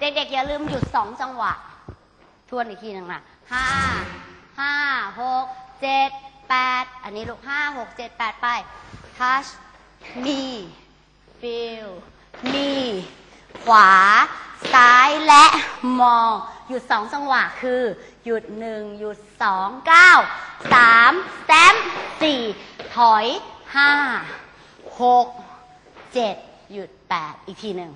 เด็กๆอย่าลืมหยุดสองจังหวะ ทวนอีกทีหนึ่งนะห้าห้าหกเจ็ดแปดอันนี้ลูกห้าหกเจ็ดแปดไป touch me feel me ขวา ซ้ายและมอง หยุดสองจังหวะคือ หยุดหนึ่งหยุดสองเก้าสามแซมสี่ถอยห้าหกเจ็ดหยุดแปดอีกทีหนึ่ง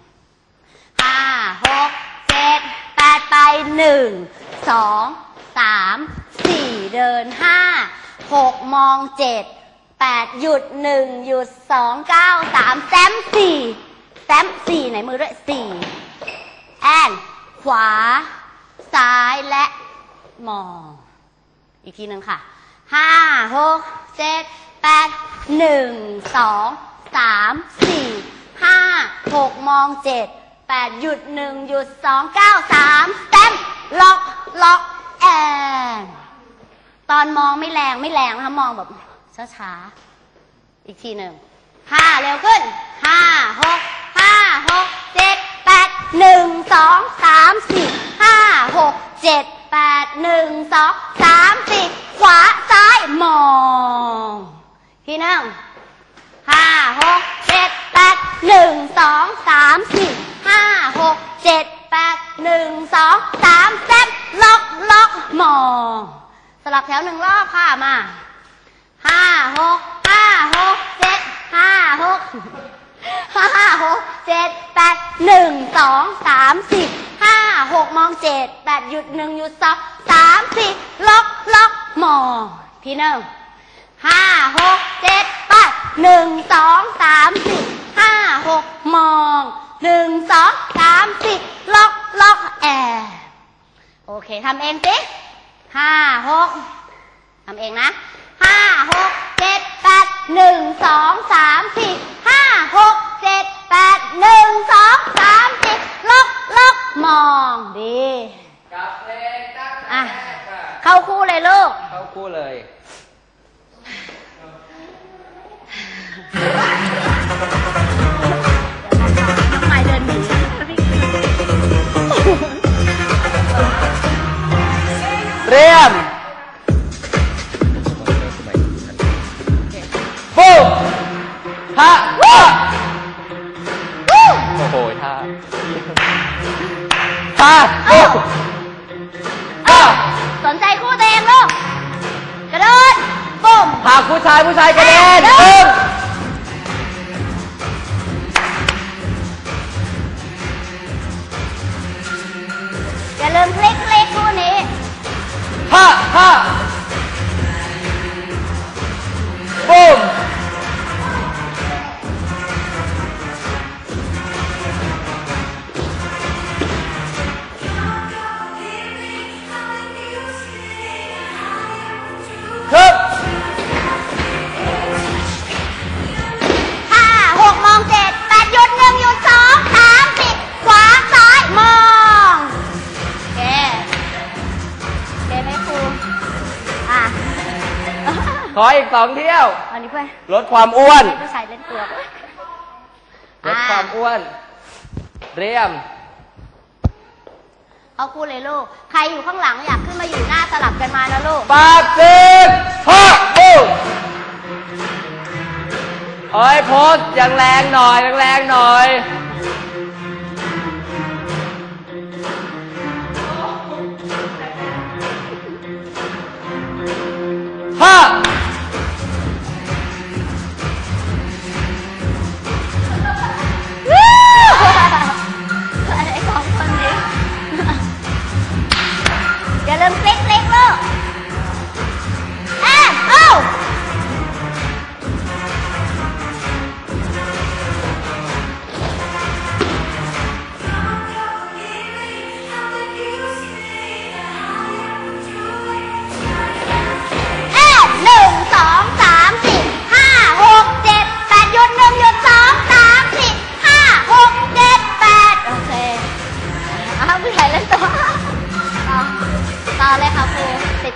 ห้าหกเจ็ดแปดไปหนึ่งสองสามสี่เดินห้าหกมองเจ็ดแปดหยุดหนึ่งหยุดสองเก้าสามแซมสี่แซมสี่ไหนมือด้วยสี่แอนขวา ซ้ายและมอง อีกทีหนึ่งค่ะห้าหกเจ็ดแปดหนึ่งสองสามสี่ห้าหกมองเจ็ด แปดหยุดหนึ่งหยุดสองเก้าสามเต็มล็อกล็อกแอนตอนมองไม่แรงไม่แรงนะคะมองแบบช้าๆอีกทีหนึ่งห้าเร็วขึ้นห้าหกห้าหกเจ็ดแปดหนึ่งสองสามสี่ห้าหกเจ็ดแปดหนึ่งสองสามสี่ขวาซ้ายมองทีหนึ่งห้าหกเจ็ดแปดหนึ่งสองสามสี่ ห้าหกเจ็ดแปดหนึ่งสองสามเซ็ตล็อกล็อกมอง สลับแถวหนึ่งรอบค่ะมาห้าหกห้าหกเจ็ดห้าหกห้าหกเจ็ดแปดหนึ่งสองสามสี่ห้าหกมองเจ็ดแปดหยุดหนึ่งหยุดสองสามสี่ล็อกล็อกมองทีหนึ่งห้าหกเจ็ดแปดหนึ่งสองสามสี่ห้าหกมอง หนึ่งสองสามสี่ล็อกล็อกแอร์โอเคทำเองสิห้าหกทำเองนะห้าหกเจ็ดแปดหนึ่งสองสามสี่ห้าหกเจ็ดแปดหนึ่งสองสามสี่ล็อกล็อกมองดีกับเพลงตั้งอะแต่แรกค่ะเข้าคู่เลยลูก เข้าคู่เลย เรียมปุ๊บฮะฮะโอ้โหท่าท่าปุ๊บอะสนใจคู่ตัวเองลูกกระโดดปุ่มหากผู้ชายผู้ชายกระเด็นเดินปึ้งอย่าลืมคลิกคลิกคู่นี้ ฮ ออีกสองเที่ยว อันนี้เพื่อนลดความอ้วนให้ผู้ชายเล่นตัวลดความอ้วน เรียม เขาคู่เลยลูก ใครอยู่ข้างหลังอยากขึ้นมาอยู่หน้าสลับกันมานะลูก ปากสิบฮะปุ๊บเอ้ยโพสต์ยังแรงหน่อยแรงๆหน่อย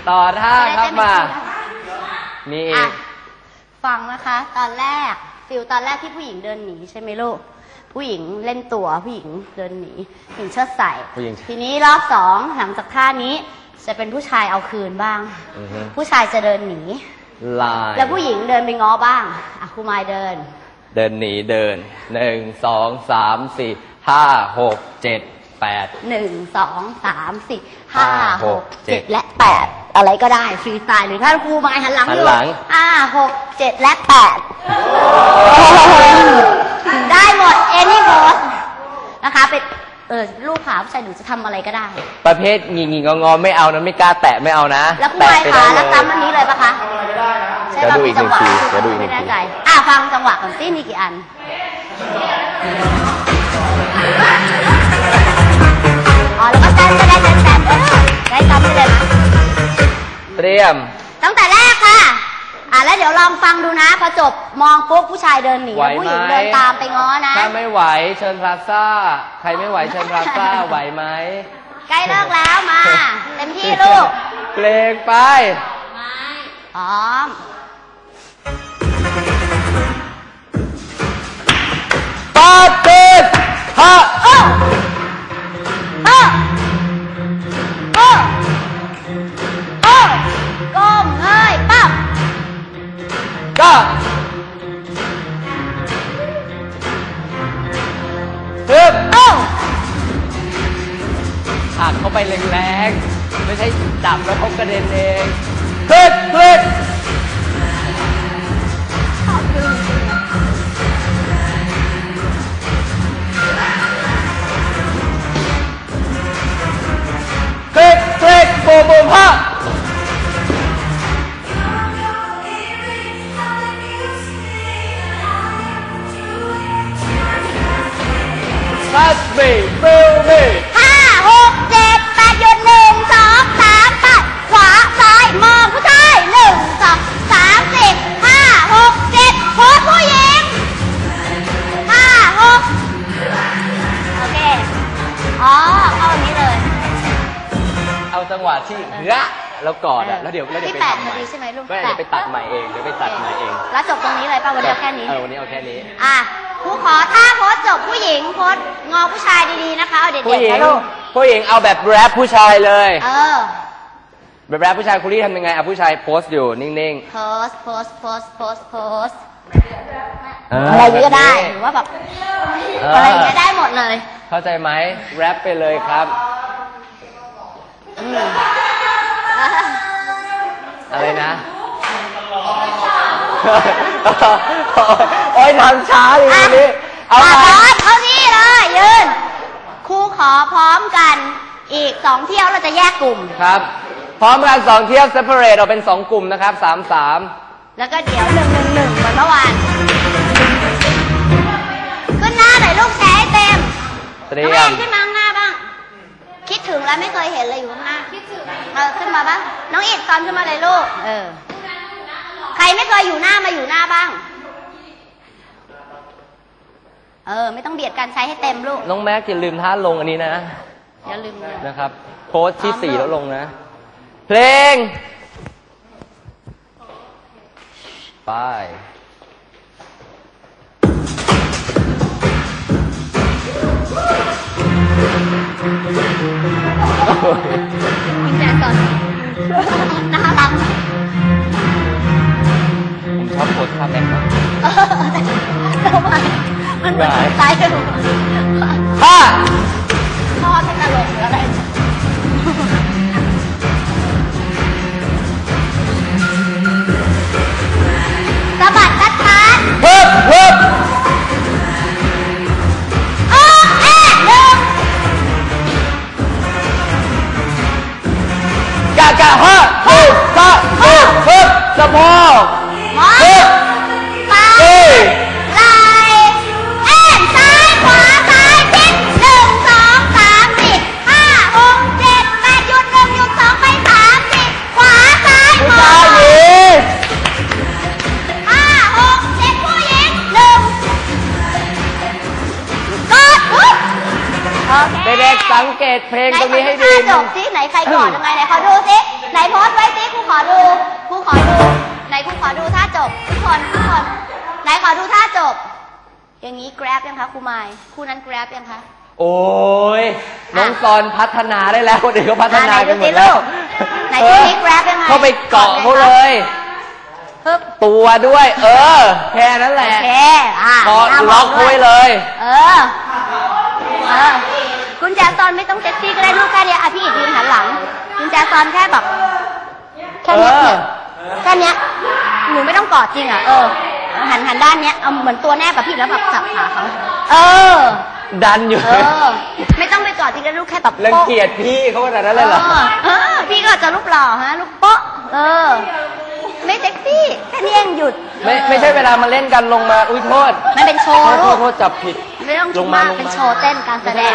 ติดต่อท่าครับมาจะได้เต้นเป็นมีคู่ได้อีอะกฟังนะคะ ตอนแรกฟิลตอนแรกที่ผู้หญิงเดินหนีใช่ไหมลูกพผู้หญิงเล่นตัวผู้หญิงเดินหนีผู้หญิงเชิดใส่ผู้หญิง ทีนี้รอบสองหลังจากท่านี้จะเป็นผู้ชายเอาคืนบ้างอือฮึผู้ชายจะเดินหนีลายแล้วผู้หญิงเดินไปง้อบ้างอะครูไมายเดิน เดินหนีเดินหนึ่งสองสามสี่ห้าหกเจ็ดแปดหนึ่งสองสามสี่ห้าห้าหหกกเจ็ดเจ็ดและแปด อะไรก็ได้ฟรีสไตล์หรือถ้าครูไมายหันหลังหันอยู่หลัง ห้าหกเจ็ดและแปดได้หมด any pose นะคะเป็นเออลูกขาผู้ชายหนูจะทำอะไรก็ได้ ประเภทงีงีงองอไม่เอานะไม่กล้าแตะไม่เอานะแล้วครูแตะไมายไปขาได้แล้วเลยจำอันนี้เลยปะคะใช่เดี๋ยวปะดูมีอีกจังหวะหนึ่งทีเดี๋ยวดูอีกหนึ่ไม่งที แน่ใจอะฟังจังหวะก่อนสิมีกี่อัน เตรียม ตั้งแต่แรกค่ะ อะแล้วเดี๋ยวลองฟังดูนะ พอจบมองปุ๊บผู้ชายเดินหนีไหวผู้ไหมหญิงเดินตามไปง้อนะ ถ้าไม่ไหวเชิญพลาซ่า ใครไม่ไหวเชิญพลาซ่า ไหวไหมใกล้เลิกแล้วมา เต็มที่ลูกเพลงไป พร้อม ปาเติดฮะ ก็ฮึบโอ้หักเข้าไปแรงๆ ไม่ใช่จับแล้วเขากระเด็นเองพลิกพลิกพลิกพลิกบูมบูมฮะ แล้วกอดอะแล้วเดี๋ยวแล้วเดี๋ยวที่ไปแปดทำใหม่นาทีใช่ไหมลูกไม่เดี๋ยวไปตัดใหม่เองเดี๋ยวไปตัดใหม่เองแล้วจบตรงนี้เลยป่ะวันนี้เอาแค่นี้ เออวันนี้เอาแค่นี้ อะครูขอท่าโพสจบผู้หญิงโพสงอผู้ชายดีๆนะคะเอาเด็ดผู้หๆญิงนะลูกผู้หญิงเอาแบบแรปผู้ชายเลยเออแบบแรปผู้ชายคุรี่ทำยังไงเอาผู้ชายโพสต์อยู่นิ่งโพสโพสโพสโพสโพสๆอะไรอย่างนี้ก็ได้หรือว่าแบบเออะไรออย่างเงี้ยได้หมดเลย เข้าใจไหมแรปไปเลยครับ อืม อะไรนะโอ้ยทำช้าดิวันนี้เอาอะไปพร้อมเอานี่เลยยืนครูขอพร้อมกันอีกสองเที่ยวเราจะแยกกลุ่ม ครับ พร้อมกันสองเที่ยว separate ออกเป็นสองกลุ่มนะครับสามสามแล้วก็เดี๋ยวหนึ่งหนึ่งหนึ่งเหมือนเมื่อวานขึ้นหน้าหน่อยลูกแชร์ให้เต็มเตรีน้องยแอมนขึ้นมาข้างหน้าบ้าง คิดถึงแล้วไม่เคยเห็นเลยอยู่ข้างหน้าคิดถึงเออขึ้นมาบ้างน้องอิดตอนขึ้นมาเลยลูก เออ ใครไม่เคยอยู่หน้ามาอยู่หน้าบ้าง เออ ไม่ต้องเบียดกันใช้ให้เต็มลูก น้องแม็กอย่าลืมท่าลงอันนี้นะ อย่าลืมเลยนะครับ โพสต์ที่พร้อมสี่ลูกแล้วลงนะ เพลง ไป คุณแจสอนน่ารักผมชอบโพสต์ท่าแม็กมากเออทำไมมันเหมือนได้ตายอยู่ห้า เคเด็กๆสังเกตเพลงตรงนี้ให้ดีไหนขอดูท่าจบสิไหนใครกอดยังไงไหนขอดูสิไหนโพสต์ไว้สิครูขอดูครูขอดู ไหนครูขอดูท่าจบทุกคนทุกคน ไหนขอดูท่าจบ อย่างนี้ grab ยังคะครูไมค์ครูนั้น grab ยังคะโอ้ยน้องซอนพัฒนาได้แล้วคนอื่นเขาพัฒนาอะไหนกันหมดูดสิแล้วลูกไหนดูสิ grab ยังไงเข้าไปเกาะเขาเลยฮึบตัวด้วย เออ แค่นั้นแหโอละเคอะเกาะหน้ามล็อองกด้วไว้ยเลย เออ เออ คุณแจซอนไม่ต้องเซ็กซี่ก็ได้ลูกแค่เนี้ยอะพี่อีกยืนหันหลังคุณแจซอนแค่แบบแค่เนี้ยเออเนี่ยแค่เนี้ยหนูไม่ต้องกอดจริงอะเออ หันหันด้านเนี้ยเอาเหมือนตัวแนบกับพี่แล้วแบบจับขาเขาเออ ดันอยู่เออ ไม่ต้องไปกอดจริงก็ลูกแค่แบบรังโป๊ะเกียจพี่เขาขนาดนั้นเลยเหรอเออเออพี่ก็จะลูกหล่อฮะลูกโป๊ะเออ ไม่เซ็กซี่แค่นี้เองหยุดไม่ไม่ใช่เวลามาเล่นกันลงมาอุ้ยโทษมันเป็นโชว์โทษลูโทษกโทษจับผิด ไม่ต้องลชุงบมามากลงมา เป็นโชว์เต้นการแสดง